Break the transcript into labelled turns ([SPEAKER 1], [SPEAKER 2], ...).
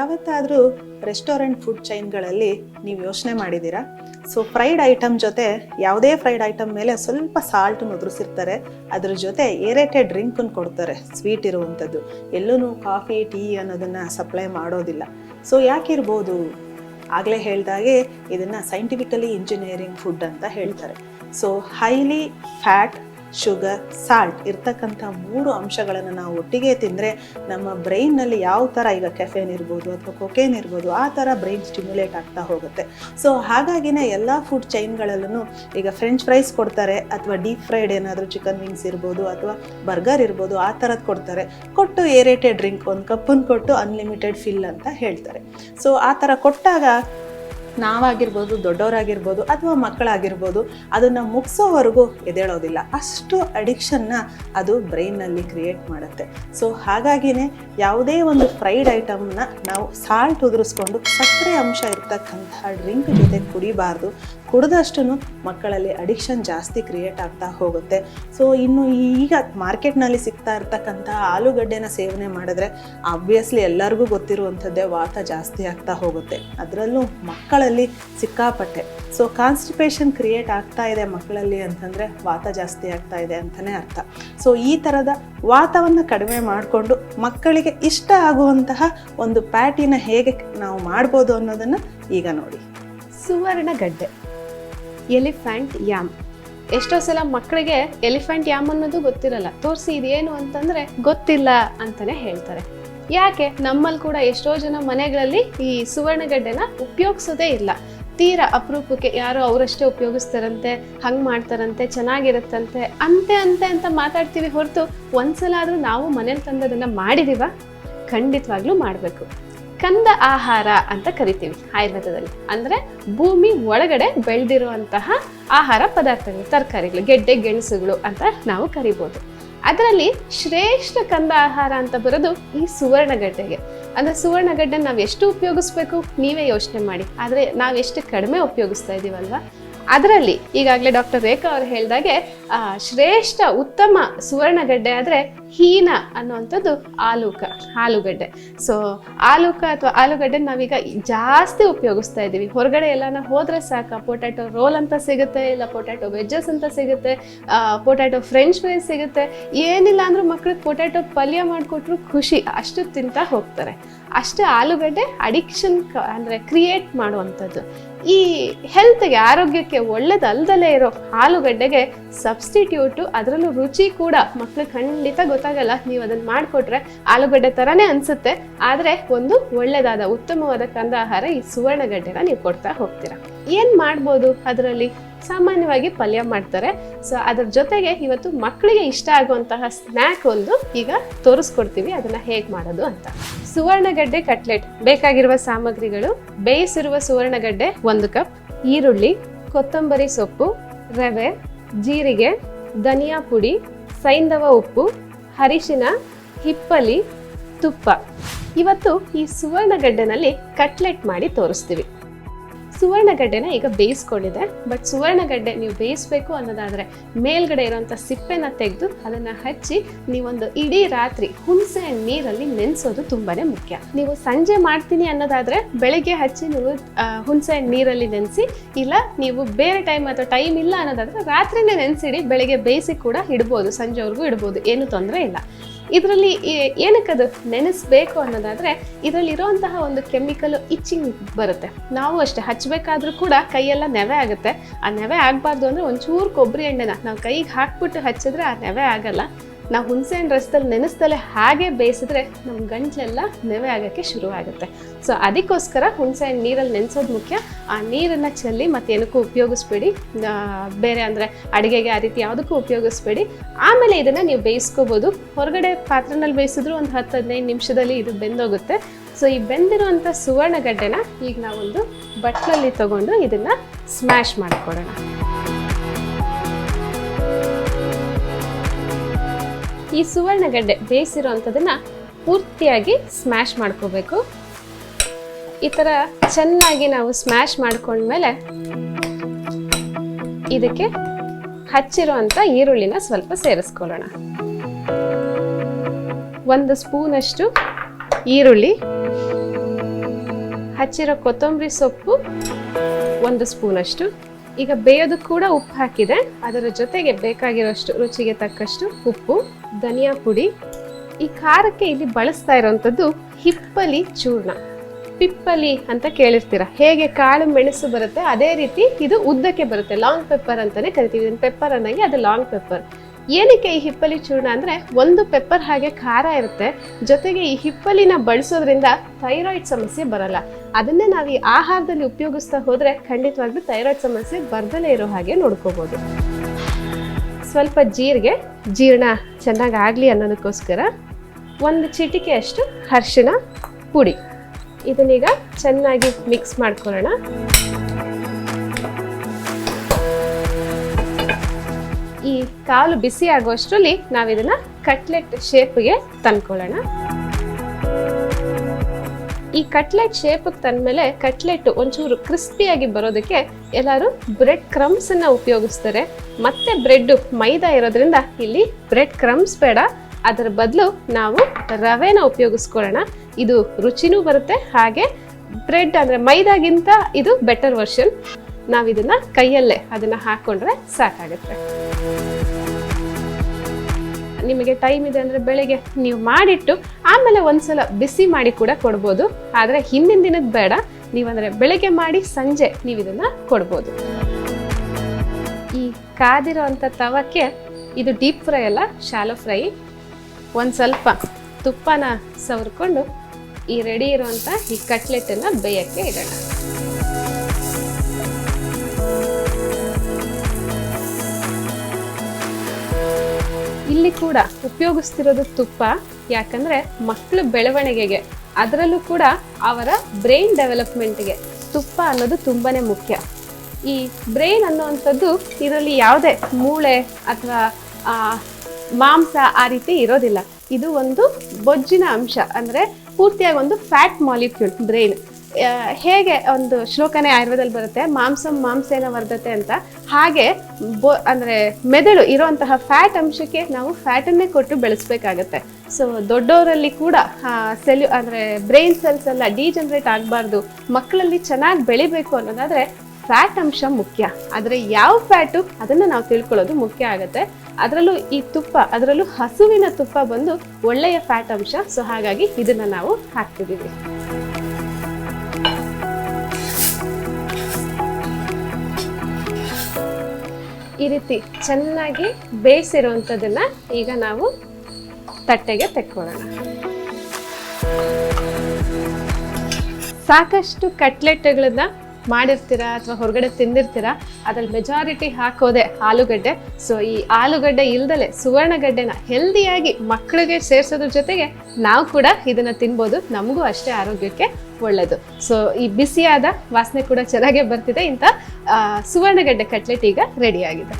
[SPEAKER 1] ಯಾವತ್ತಾದರೂ restaurant food ಚೈನ್ಗಳಲ್ಲಿ ನೀವು ಯೋಚನೆ ಮಾಡಿದ್ದೀರಾ? ಸೊ ಫ್ರೈಡ್ ಐಟಮ್ ಜೊತೆ ಯಾವುದೇ ಫ್ರೈಡ್ ಐಟಮ್ ಮೇಲೆ ಸ್ವಲ್ಪ ಸಾಲ್ಟ್ ಉದುರಿಸಿರ್ತಾರೆ ಅದ್ರ ಜೊತೆ ಏರೇಟೆಡ್ ಡ್ರಿಂಕನ್ನು ಕೊಡ್ತಾರೆ ಸ್ವೀಟ್ ಇರುವಂಥದ್ದು. ಎಲ್ಲೂ ಕಾಫಿ ಟೀ ಅನ್ನೋದನ್ನು ಸಪ್ಲೈ ಮಾಡೋದಿಲ್ಲ. ಸೊ ಯಾಕಿರ್ಬೋದು? ಆಗಲೇ ಹೇಳ್ದಾಗೆ ಇದನ್ನು ಸೈಂಟಿಫಿಕಲಿ ಇಂಜಿನಿಯರಿಂಗ್ ಫುಡ್ ಅಂತ ಹೇಳ್ತಾರೆ. So highly fat sugar salt ಇರ್ತಕ್ಕಂಥ ಮೂರು ಅಂಶಗಳನ್ನು ನಾವು ಒಟ್ಟಿಗೆ ತಿಂದರೆ ನಮ್ಮ ಬ್ರೈನ್ನಲ್ಲಿ ಯಾವ ಥರ ಈಗ ಕೆಫೆನ್ ಇರ್ಬೋದು ಅಥವಾ ಕೊಕೇನ್ ಇರ್ಬೋದು, ಆ ಥರ ಬ್ರೈನ್ ಸ್ಟಿಮ್ಯುಲೇಟ್ ಆಗ್ತಾ ಹೋಗುತ್ತೆ. ಸೊ ಹಾಗಾಗಿನೇ ಎಲ್ಲ ಫುಡ್ ಚೈನ್ಗಳಲ್ಲೂ ಈಗ ಫ್ರೆಂಚ್ ಫ್ರೈಸ್ ಕೊಡ್ತಾರೆ ಅಥವಾ ಡೀಪ್ ಫ್ರೈಡ್ ಏನಾದರೂ ಚಿಕನ್ ವಿಂಗ್ಸ್ ಇರ್ಬೋದು ಅಥವಾ ಬರ್ಗರ್ ಇರ್ಬೋದು, ಆ ಥರದ್ದು ಕೊಡ್ತಾರೆ. ಕೊಟ್ಟು ಏರೇಟೆಡ್ ಡ್ರಿಂಕ್ ಒಂದು ಕಪ್ಪನ್ನು ಕೊಟ್ಟು ಅನ್ಲಿಮಿಟೆಡ್ ಫಿಲ್ ಅಂತ ಹೇಳ್ತಾರೆ. ಸೊ ಆ ಥರ ಕೊಟ್ಟಾಗ ನಾವಾಗಿರ್ಬೋದು, ದೊಡ್ಡವರಾಗಿರ್ಬೋದು ಅಥವಾ ಮಕ್ಕಳಾಗಿರ್ಬೋದು, ಅದನ್ನು ಮುಗಿಸೋವರೆಗೂ ಎದೇಳೋದಿಲ್ಲ ಅಷ್ಟು ಅಡಿಕ್ಷನ್ನ ಅದು ಬ್ರೈನ್ನಲ್ಲಿ ಕ್ರಿಯೇಟ್ ಮಾಡುತ್ತೆ. ಸೊ ಹಾಗಾಗಿನೇ ಯಾವುದೇ ಒಂದು ಫ್ರೈಡ್ ಐಟಮ್ನ ನಾವು ಸಾಲ್ಟ್ ಉದುರಿಸ್ಕೊಂಡು ಸಕ್ಕರೆ ಅಂಶ ಇರ್ತಕ್ಕಂಥ ಡ್ರಿಂಕ್ ಜೊತೆ ಕುಡಿಬಾರ್ದು. ಕುಡಿದಷ್ಟು ಮಕ್ಕಳಲ್ಲಿ ಅಡಿಕ್ಷನ್ ಜಾಸ್ತಿ ಕ್ರಿಯೇಟ್ ಆಗ್ತಾ ಹೋಗುತ್ತೆ. ಸೊ ಇನ್ನು ಈಗ ಮಾರ್ಕೆಟ್ನಲ್ಲಿ ಸಿಗ್ತಾ ಇರ್ತಕ್ಕಂಥ ಆಲೂಗಡ್ಡೆನ ಸೇವನೆ ಮಾಡಿದ್ರೆ ಆಬ್ವಿಯಸ್ಲಿ ಎಲ್ಲರಿಗೂ ಗೊತ್ತಿರುವಂಥದ್ದೇ ವಾತ ಜಾಸ್ತಿ ಆಗ್ತಾ ಹೋಗುತ್ತೆ. ಅದರಲ್ಲೂ ಮಕ್ಕಳಲ್ಲಿ ಸಿಕ್ಕಾಪಟ್ಟೆ. ಸೊ ಕಾನ್ಸ್ಟಿಪೇಷನ್ ಕ್ರಿಯೇಟ್ ಆಗ್ತಾ ಇದೆ ಮಕ್ಕಳಲ್ಲಿ ಅಂತಂದರೆ ವಾತ ಜಾಸ್ತಿ ಆಗ್ತಾ ಇದೆ ಅಂತಲೇ ಅರ್ಥ. ಸೊ ಈ ಥರದ ವಾತವನ್ನು ಕಡಿಮೆ ಮಾಡಿಕೊಂಡು ಮಕ್ಕಳಿಗೆ ಇಷ್ಟ ಆಗುವಂತಹ ಒಂದು ಪ್ಯಾಟಿನ ಹೇಗೆ ನಾವು ಮಾಡ್ಬೋದು ಅನ್ನೋದನ್ನು ಈಗ ನೋಡಿ.
[SPEAKER 2] ಸುವರ್ಣಗಡ್ಡೆ ಎಲಿಫ್ಯಾಂಟ್ ಯಾಮ್. ಎಷ್ಟೋ ಸಲ ಮಕ್ಕಳಿಗೆ ಎಲಿಫೆಂಟ್ ಯಾಮ್ ಅನ್ನೋದು ಗೊತ್ತಿರಲ್ಲ. ತೋರಿಸಿ ಇದೇನು ಅಂತಂದ್ರೆ ಗೊತ್ತಿಲ್ಲ ಅಂತಲೇ ಹೇಳ್ತಾರೆ. ಯಾಕೆ? ನಮ್ಮಲ್ಲಿ ಕೂಡ ಎಷ್ಟೋ ಜನ ಮನೆಗಳಲ್ಲಿ ಈ ಸುವರ್ಣಗಡ್ಡೆನ ಉಪಯೋಗಿಸೋದೇ ಇಲ್ಲ. ತೀರಾ ಅಪರೂಪಕ್ಕೆ ಯಾರು ಅವರಷ್ಟೇ ಉಪಯೋಗಿಸ್ತಾರಂತೆ, ಹಂಗೆ ಮಾಡ್ತಾರಂತೆ, ಚೆನ್ನಾಗಿರುತ್ತಂತೆ, ಅಂತೆ ಅಂತೆ ಅಂತ ಮಾತಾಡ್ತೀವಿ ಹೊರತು ಒಂದ್ಸಲ ಆದರೂ ನಾವು ಮನೇಲಿ ತಂದದನ್ನ ಮಾಡಿದೀವ? ಖಂಡಿತವಾಗ್ಲೂ ಮಾಡಬೇಕು. ಕಂದ ಆಹಾರ ಅಂತ ಕರಿತೀವಿ ಆಯುರ್ವೇದದಲ್ಲಿ. ಅಂದರೆ ಭೂಮಿ ಒಳಗಡೆ ಬೆಳೆದಿರುವಂತಹ ಆಹಾರ ಪದಾರ್ಥಗಳು, ತರಕಾರಿಗಳು, ಗೆಡ್ಡೆ, ಗೆಣಸುಗಳು ಅಂತ ನಾವು ಕರಿಬೋದು. ಅದರಲ್ಲಿ ಶ್ರೇಷ್ಠ ಕಂದ ಆಹಾರ ಅಂತ ಬರೋದು ಈ ಸುವರ್ಣಗಡ್ಡೆಗೆ. ಅಂದ್ರೆ ಸುವರ್ಣಗಡ್ಡೆ ನಾವು ಎಷ್ಟು ಉಪಯೋಗಿಸ್ಬೇಕು? ನೀವೇ ಯೋಚನೆ ಮಾಡಿ. ಆದರೆ ಎಷ್ಟು ಕಡಿಮೆ ಉಪಯೋಗಿಸ್ತಾ ಇದೀವಲ್ವಾ? ಅದರಲ್ಲಿ ಈಗಾಗಲೇ ಡಾಕ್ಟರ್ ರೇಖಾ ಅವರು ಹೇಳಿದಾಗೆ ಶ್ರೇಷ್ಠ ಉತ್ತಮ ಸುವರ್ಣಗಡ್ಡೆ ಆದರೆ ಹೀನ ಅನ್ನುವಂಥದ್ದು ಆಲೂಕ, ಆಲೂಗಡ್ಡೆ. ಸೊ ಆಲೂಕ ಅಥವಾ ಆಲೂಗಡ್ಡೆ ನಾವೀಗ ಜಾಸ್ತಿ ಉಪಯೋಗಿಸ್ತಾ ಇದ್ದೀವಿ. ಹೊರಗಡೆ ಎಲ್ಲಾನ ಹೋದರೆ ಸಾಕು. ಪೊಟ್ಯಾಟೊ ರೋಲ್ ಅಂತ ಸಿಗುತ್ತೆ, ಇಲ್ಲ ಪೊಟ್ಯಾಟೊ ವೆಜ್ಜಸ್ ಅಂತ ಸಿಗುತ್ತೆ ಪೊಟ್ಯಾಟೊ ಫ್ರೆಂಚ್ ಫ್ರೈಸ್ ಸಿಗುತ್ತೆ. ಏನಿಲ್ಲ ಅಂದರೂ ಮಕ್ಳಿಗೆ ಪೊಟ್ಯಾಟೊ ಪಲ್ಯ ಮಾಡಿಕೊಟ್ರು ಖುಷಿ. ಅಷ್ಟು ತಿಂತಾ ಹೋಗ್ತಾರೆ. ಅಷ್ಟೇ ಆಲೂಗಡ್ಡೆ ಅಡಿಕ್ಷನ್ ಅಂದರೆ ಕ್ರಿಯೇಟ್ ಮಾಡುವಂಥದ್ದು. ಈ ಹೆಲ್ತ್ಗೆ ಆರೋಗ್ಯಕ್ಕೆ ಒಳ್ಳೇದಲ್ದಲೇ ಇರೋ ಆಲೂಗಡ್ಡೆಗೆ ಸಬ್ಸ್ಟಿಟ್ಯೂಟು ಅದರಲ್ಲೂ ರುಚಿ ಕೂಡ ಮಕ್ಳಿಗೆ ಖಂಡಿತ ಗೊತ್ತಾಗಲ್ಲ. ನೀವು ಅದನ್ನು ಮಾಡಿಕೊಟ್ರೆ ಆಲೂಗಡ್ಡೆ ಥರನೇ ಅನಿಸುತ್ತೆ. ಆದರೆ ಒಂದು ಒಳ್ಳೆಯದಾದ ಉತ್ತಮವಾದ ಕಂದ ಆಹಾರ ಈ ಸುವರ್ಣಗಡ್ಡೆನ ನೀವು ಕೊಡ್ತಾ ಹೋಗ್ತೀರಾ. ಏನು ಮಾಡ್ಬೋದು ಅದರಲ್ಲಿ? ಸಾಮಾನ್ಯವಾಗಿ ಪಲ್ಯ ಮಾಡ್ತಾರೆ. ಸೊ ಅದ್ರ ಜೊತೆಗೆ ಇವತ್ತು ಮಕ್ಕಳಿಗೆ ಇಷ್ಟ ಆಗುವಂತಹ ಸ್ನ್ಯಾಕ್ ಒಂದು ಈಗ ತೋರಿಸ್ಕೊಡ್ತೀವಿ. ಅದನ್ನು ಹೇಗೆ ಮಾಡೋದು ಅಂತ. ಸುವರ್ಣಗಡ್ಡೆ ಕಟ್ಲೆಟ್. ಬೇಕಾಗಿರುವ ಸಾಮಗ್ರಿಗಳು ಬೇಯಿಸಿರುವ ಸುವರ್ಣಗಡ್ಡೆ ಒಂದು ಕಪ್, ಈರುಳ್ಳಿ, ಕೊತ್ತಂಬರಿ ಸೊಪ್ಪು, ರವೆ, ಜೀರಿಗೆ, ಧನಿಯಾ ಪುಡಿ, ಸೈಂಧವ ಉಪ್ಪು, ಅರಿಶಿನ, ಹಿಪ್ಪಲಿ, ತುಪ್ಪ. ಇವತ್ತು ಈ ಸುವರ್ಣಗಡ್ಡೆನಲ್ಲಿ ಕಟ್ಲೆಟ್ ಮಾಡಿ ತೋರಿಸ್ತೀವಿ. ಸುವರ್ಣಗಡ್ಡೆನ ಈಗ ಬೇಯಿಸ್ಕೊಂಡಿದೆ. ಬಟ್ ಸುವರ್ಣಗಡ್ಡೆ ನೀವು ಬೇಯಿಸ್ಬೇಕು ಅನ್ನೋದಾದರೆ ಮೇಲ್ಗಡೆ ಇರೋಂಥ ಸಿಪ್ಪೆನ ತೆಗೆದು ಅದನ್ನು ಹಚ್ಚಿ ನೀವೊಂದು ಇಡೀ ರಾತ್ರಿ ಹುಣಸೆ ನೀರಲ್ಲಿ ನೆನೆಸೋದು ತುಂಬಾ ಮುಖ್ಯ. ನೀವು ಸಂಜೆ ಮಾಡ್ತೀನಿ ಅನ್ನೋದಾದರೆ ಬೆಳಗ್ಗೆ ಹಚ್ಚಿ ನೀವು ಹುಣಸೆ ನೀರಲ್ಲಿ ನೆನೆಸಿ ಇಲ್ಲ ನೀವು ಬೇರೆ ಟೈಮ್ ಅಥವಾ ಟೈಮ್ ಇಲ್ಲ ಅನ್ನೋದಾದರೆ ರಾತ್ರಿನೇ ನೆನೆಸಿಡಿ, ಬೆಳಗ್ಗೆ ಬೇಯಿಸಿ ಕೂಡ ಇಡ್ಬೋದು, ಸಂಜೆವರೆಗೂ ಇಡ್ಬೋದು, ಏನು ತೊಂದರೆ ಇಲ್ಲ. ಇದರಲ್ಲಿ ಏನಕ್ಕೆ ಅದು ನೆನೆಸ್ಬೇಕು ಅನ್ನೋದಾದರೆ ಇದರಲ್ಲಿ ಇರುವಂತಹ ಒಂದು ಕೆಮಿಕಲ್ ಇಚ್ಚಿಂಗ್ ಬರುತ್ತೆ. ನಾವು ಅಷ್ಟೇ ಹಚ್ಚಬೇಕಾದ್ರೂ ಕೂಡ ಕೈಯೆಲ್ಲ ನೆವೆ ಆಗುತ್ತೆ. ಆ ನೆವೆ ಆಗಬಾರ್ದು ಅಂದರೆ ಒಂಚೂರು ಕೊಬ್ಬರಿ ಎಣ್ಣೆನ ನಾವು ಕೈಗೆ ಹಾಕ್ಬಿಟ್ಟು ಹಚ್ಚಿದ್ರೆ ಆ ನೆವೆ ಆಗಲ್ಲ. ನಾವು ಹುಣಸೆ ಹಣ್ಣು ರಸದಲ್ಲಿ ನೆನೆಸ್ದಲ್ಲೇ ಹಾಗೆ ಬೇಯಿಸಿದ್ರೆ ನಮ್ಮ ಗಂಟ್ಲೆಲ್ಲ ನೆವೆ ಆಗೋಕ್ಕೆ ಶುರು ಆಗುತ್ತೆ ಸೊ ಅದಕ್ಕೋಸ್ಕರ ಹುಣಸೆ ಹಣ್ಣು ನೀರಲ್ಲಿ ನೆನೆಸೋದು ಮುಖ್ಯ. ಆ ನೀರನ್ನು ಚೆಲ್ಲಿ ಮತ್ತೇನಕ್ಕೂ ಉಪಯೋಗಿಸ್ಬೇಡಿ. ಬೇರೆ ಅಂದರೆ ಅಡುಗೆಗೆ ಆ ರೀತಿ ಯಾವುದಕ್ಕೂ ಉಪಯೋಗಿಸ್ಬೇಡಿ. ಆಮೇಲೆ ಇದನ್ನು ನೀವು ಬೇಯಿಸ್ಕೋಬೋದು. ಹೊರಗಡೆ ಪಾತ್ರೆನಲ್ಲಿ ಬೇಯಿಸಿದ್ರು ಒಂದು ಹತ್ತು ಹದಿನೈದು ನಿಮಿಷದಲ್ಲಿ ಇದು ಬೆಂದೋಗುತ್ತೆ. ಸೊ ಈ ಬೆಂದಿರುವಂಥ ಸುವರ್ಣಗಡ್ಡೆನ ಈಗ ನಾವೊಂದು ಬಟ್ಲಲ್ಲಿ ತಗೊಂಡು ಇದನ್ನು ಸ್ಮ್ಯಾಶ್ ಮಾಡಿಕೊಡೋಣ. ಈ ಸುವರ್ಣಗಡ್ಡೆ ಬೇಯಿಸಿರೋಂಥದನ್ನ ಪೂರ್ತಿಯಾಗಿ ಸ್ಮ್ಯಾಶ್ ಮಾಡ್ಕೋಬೇಕು. ಈ ಥರ ಚೆನ್ನಾಗಿ ನಾವು ಸ್ಮ್ಯಾಶ್ ಮಾಡ್ಕೊಂಡ್ಮೇಲೆ ಇದಕ್ಕೆ ಹಚ್ಚಿರುವಂಥ ಈರುಳ್ಳಿನ ಸ್ವಲ್ಪ ಸೇರಿಸ್ಕೊಳ್ಳೋಣ. ಒಂದು ಸ್ಪೂನಷ್ಟು ಈರುಳ್ಳಿ, ಹಚ್ಚಿರೋ ಕೊತ್ತಂಬರಿ ಸೊಪ್ಪು ಒಂದು ಸ್ಪೂನಷ್ಟು ಈಗ ಬೇಯೋದು ಕೂಡ ಉಪ್ಪು ಹಾಕಿದೆ. ಅದರ ಜೊತೆಗೆ ಬೇಕಾಗಿರೋಷ್ಟು ರುಚಿಗೆ ತಕ್ಕಷ್ಟು ಉಪ್ಪು, ಧನಿಯಾ ಪುಡಿ. ಈ ಖಾರಕ್ಕೆ ಇಲ್ಲಿ ಬಳಸ್ತಾ ಇರೋವಂಥದ್ದು ಹಿಪ್ಪಲಿ ಚೂರ್ಣ. ಪಿಪ್ಪಲಿ ಅಂತ ಕೇಳಿರ್ತೀರ. ಹೇಗೆ ಕಾಳು ಮೆಣಸು ಬರುತ್ತೆ, ಅದೇ ರೀತಿ ಇದು ಉದ್ದಕ್ಕೆ ಬರುತ್ತೆ. ಲಾಂಗ್ ಪೆಪ್ಪರ್ ಅಂತಾನೆ ಕರಿತೀವಿ. ಪೆಪ್ಪರ್ ಅನ್ನಂಗೆ ಅದು ಲಾಂಗ್ ಪೆಪ್ಪರ್ ಏನಕ್ಕೆ ಈ ಹಿಪ್ಪಲಿ ಚೂರ್ಣ ಅಂದ್ರೆ ಒಂದು ಪೆಪ್ಪರ್ ಹಾಗೆ ಖಾರ ಇರುತ್ತೆ. ಜೊತೆಗೆ ಈ ಹಿಪ್ಪಲಿನ ಬಳಸೋದ್ರಿಂದ ಥೈರಾಯ್ಡ್ ಸಮಸ್ಯೆ ಬರಲ್ಲ. ಅದನ್ನೇ ನಾವು ಈ ಆಹಾರದಲ್ಲಿ ಉಪಯೋಗಿಸ್ತಾ ಹೋದರೆ ಖಂಡಿತವಾಗ್ಲೂ ಥೈರಾಯ್ಡ್ ಸಮಸ್ಯೆ ಬರ್ದಲೇ ಇರೋ ಹಾಗೆ ನೋಡ್ಕೋಬೋದು. ಸ್ವಲ್ಪ ಜೀರಿಗೆ, ಜೀರ್ಣ ಚೆನ್ನಾಗಿ ಆಗಲಿ ಅನ್ನೋದಕ್ಕೋಸ್ಕರ ಒಂದು ಚಿಟಿಕೆಯಷ್ಟು ಅರಿಶಿನ ಪುಡಿ. ಇದನ್ನೀಗ ಚೆನ್ನಾಗಿ ಮಿಕ್ಸ್ ಮಾಡ್ಕೊಳ್ಳೋಣ. ಈ ಕಾಲು ಬಿಸಿ ಆಗುವಷ್ಟರಲ್ಲಿ ನಾವಿದನ್ನ ಕಟ್ಲೆಟ್ ಶೇಪ್ಗೆ ತಂದ್ಕೊಳ್ಳೋಣ. ಈ ಕಟ್ಲೆಟ್ ಶೇಪ್ಗೆ ತಂದ್ಮೇಲೆ ಕಟ್ಲೆಟ್ ಒಂಚೂರು ಕ್ರಿಸ್ಪಿಯಾಗಿ ಬರೋದಕ್ಕೆ ಎಲ್ಲರೂ ಬ್ರೆಡ್ ಕ್ರಮ್ಸನ್ನು ಉಪಯೋಗಿಸ್ತಾರೆ. ಮತ್ತೆ ಬ್ರೆಡ್ ಮೈದಾ ಇರೋದ್ರಿಂದ ಇಲ್ಲಿ ಬ್ರೆಡ್ ಕ್ರಮ್ಸ್ ಬೇಡ. ಅದರ ಬದಲು ನಾವು ರವೆನ ಉಪಯೋಗಿಸ್ಕೊಳ್ಳೋಣ. ಇದು ರುಚಿನೂ ಬರುತ್ತೆ, ಹಾಗೆ ಬ್ರೆಡ್ ಅಂದ್ರೆ ಮೈದಾಗಿಂತ ಇದು ಬೆಟರ್ ವರ್ಷನ್ ನಾವು ಇದನ್ನ ಕೈಯಲ್ಲೇ ಅದನ್ನ ಹಾಕೊಂಡ್ರೆ ಸಾಕಾಗುತ್ತೆ. ನಿಮಗೆ ಟೈಮ್ ಇದೆ ಅಂದರೆ ಬೆಳಗ್ಗೆ ನೀವು ಮಾಡಿಟ್ಟು ಆಮೇಲೆ ಒಂದ್ಸಲ ಬಿಸಿ ಮಾಡಿ ಕೂಡ ಕೊಡ್ಬೋದು. ಆದರೆ ಹಿಂದಿನ ದಿನದ ಬೇಡ. ನೀವಂದರೆ ಬೆಳಗ್ಗೆ ಮಾಡಿ ಸಂಜೆ ನೀವು ಇದನ್ನು ಕೊಡ್ಬೋದು. ಈ ಕಾದಿರೋ ಅಂಥ ತವಕ್ಕೆ ಇದು ಡೀಪ್ ಫ್ರೈ ಅಲ್ಲ ಶಾಲೋ ಫ್ರೈ ಒಂದು ಸ್ವಲ್ಪ ತುಪ್ಪನ ಸವರ್ಕೊಂಡು ಈ ರೆಡಿ ಇರುವಂಥ ಈ ಕಟ್ಲೆಟನ್ನು ಬೇಯಕ್ಕೆ ಇಡೋಣ. ಇಲ್ಲಿ ಕೂಡ ಉಪಯೋಗಿಸ್ತಿರೋದು ತುಪ್ಪ, ಯಾಕಂದ್ರೆ ಮಕ್ಕಳ ಬೆಳವಣಿಗೆಗೆ, ಅದರಲ್ಲೂ ಕೂಡ ಅವರ ಬ್ರೈನ್ ಡೆವಲಪ್ಮೆಂಟ್ಗೆ ತುಪ್ಪ ಅನ್ನೋದು ತುಂಬಾನೇ ಮುಖ್ಯ. ಈ ಬ್ರೈನ್ ಅನ್ನುವಂಥದ್ದು ಇದರಲ್ಲಿ ಯಾವುದೇ ಮೂಳೆ ಅಥವಾ ಮಾಂಸ ಆ ರೀತಿ ಇರೋದಿಲ್ಲ. ಇದು ಒಂದು ಬೊಜ್ಜಿನ ಅಂಶ, ಅಂದರೆ ಪೂರ್ತಿಯಾಗಿ ಒಂದು ಫ್ಯಾಟ್ ಮಾಲಿಕ್ಯೂಲ್ ಬ್ರೈನ್ ಹೇಗೆ ಒಂದು ಶ್ಲೋಕನೇ ಆಯುರ್ವೇದಲ್ಲಿ ಬರುತ್ತೆ, ಮಾಂಸಂ ಮಾಂಸೇನ ವರ್ಧತೆ ಅಂತ. ಹಾಗೆ ಬೋ ಅಂದರೆ ಮೆದುಳು ಇರುವಂತಹ ಫ್ಯಾಟ್ ಅಂಶಕ್ಕೆ ನಾವು ಫ್ಯಾಟನ್ನೇ ಕೊಟ್ಟು ಬೆಳೆಸ್ಬೇಕಾಗತ್ತೆ. ಸೊ ದೊಡ್ಡವರಲ್ಲಿ ಕೂಡ ಸೆಲ್ಯು ಅಂದರೆ ಬ್ರೈನ್ ಸೆಲ್ಸ್ ಎಲ್ಲ ಡಿಜನರೇಟ್ ಆಗಬಾರ್ದು. ಮಕ್ಕಳಲ್ಲಿ ಚೆನ್ನಾಗಿ ಬೆಳಿಬೇಕು ಅನ್ನೋದಾದರೆ ಫ್ಯಾಟ್ ಅಂಶ ಮುಖ್ಯ. ಆದರೆ ಯಾವ ಫ್ಯಾಟು ಅದನ್ನು ನಾವು ತಿಳ್ಕೊಳ್ಳೋದು ಮುಖ್ಯ ಆಗುತ್ತೆ. ಅದರಲ್ಲೂ ಈ ತುಪ್ಪ, ಅದರಲ್ಲೂ ಹಸುವಿನ ತುಪ್ಪ ಬಂದು ಒಳ್ಳೆಯ ಫ್ಯಾಟ್ ಅಂಶ. ಸೊ ಹಾಗಾಗಿ ಇದನ್ನು ನಾವು ಹಾಕ್ತಿದ್ದೀವಿ. ಈ ರೀತಿ ಚೆನ್ನಾಗಿ ಬೇಯಿಸಿರುವಂಥದ್ದನ್ನ ಈಗ ನಾವು ತಟ್ಟೆಗೆ ತೆಕ್ಕೊಳ್ಳೋಣ. ಸಾಕಷ್ಟು ಕಟ್ಲೆಟ್ಗಳನ್ನ ಮಾಡಿರ್ತೀರಾ ಅಥವಾ ಹೊರಗಡೆ ತಿಂದಿರ್ತೀರಾ? ಅದ್ರಲ್ಲಿ ಮೆಜಾರಿಟಿ ಹಾಕೋದೆ ಆಲೂಗಡ್ಡೆ. ಸೊ ಈ ಆಲೂಗಡ್ಡೆ ಇಲ್ದಲೆ ಸುವರ್ಣಗಡ್ಡೆನ ಹೆಲ್ದಿಯಾಗಿ ಮಕ್ಕಳಿಗೆ ಸೇರಿಸೋದ್ರ ಜೊತೆಗೆ ನಾವು ಕೂಡ ಇದನ್ನ ತಿನ್ಬೋದು. ನಮಗೂ ಅಷ್ಟೇ ಆರೋಗ್ಯಕ್ಕೆ ಒಳ್ಳೆಯದು ಸೊ ಈ ಬಿಸಿಯಾದ ವಾಸನೆ ಕೂಡ ಚೆನ್ನಾಗೇ ಬರ್ತಿದೆ. ಇಂಥ ಸುವರ್ಣಗಡ್ಡೆ ಕಟ್ಲೆಟ್ ಈಗ ರೆಡಿಯಾಗಿದೆ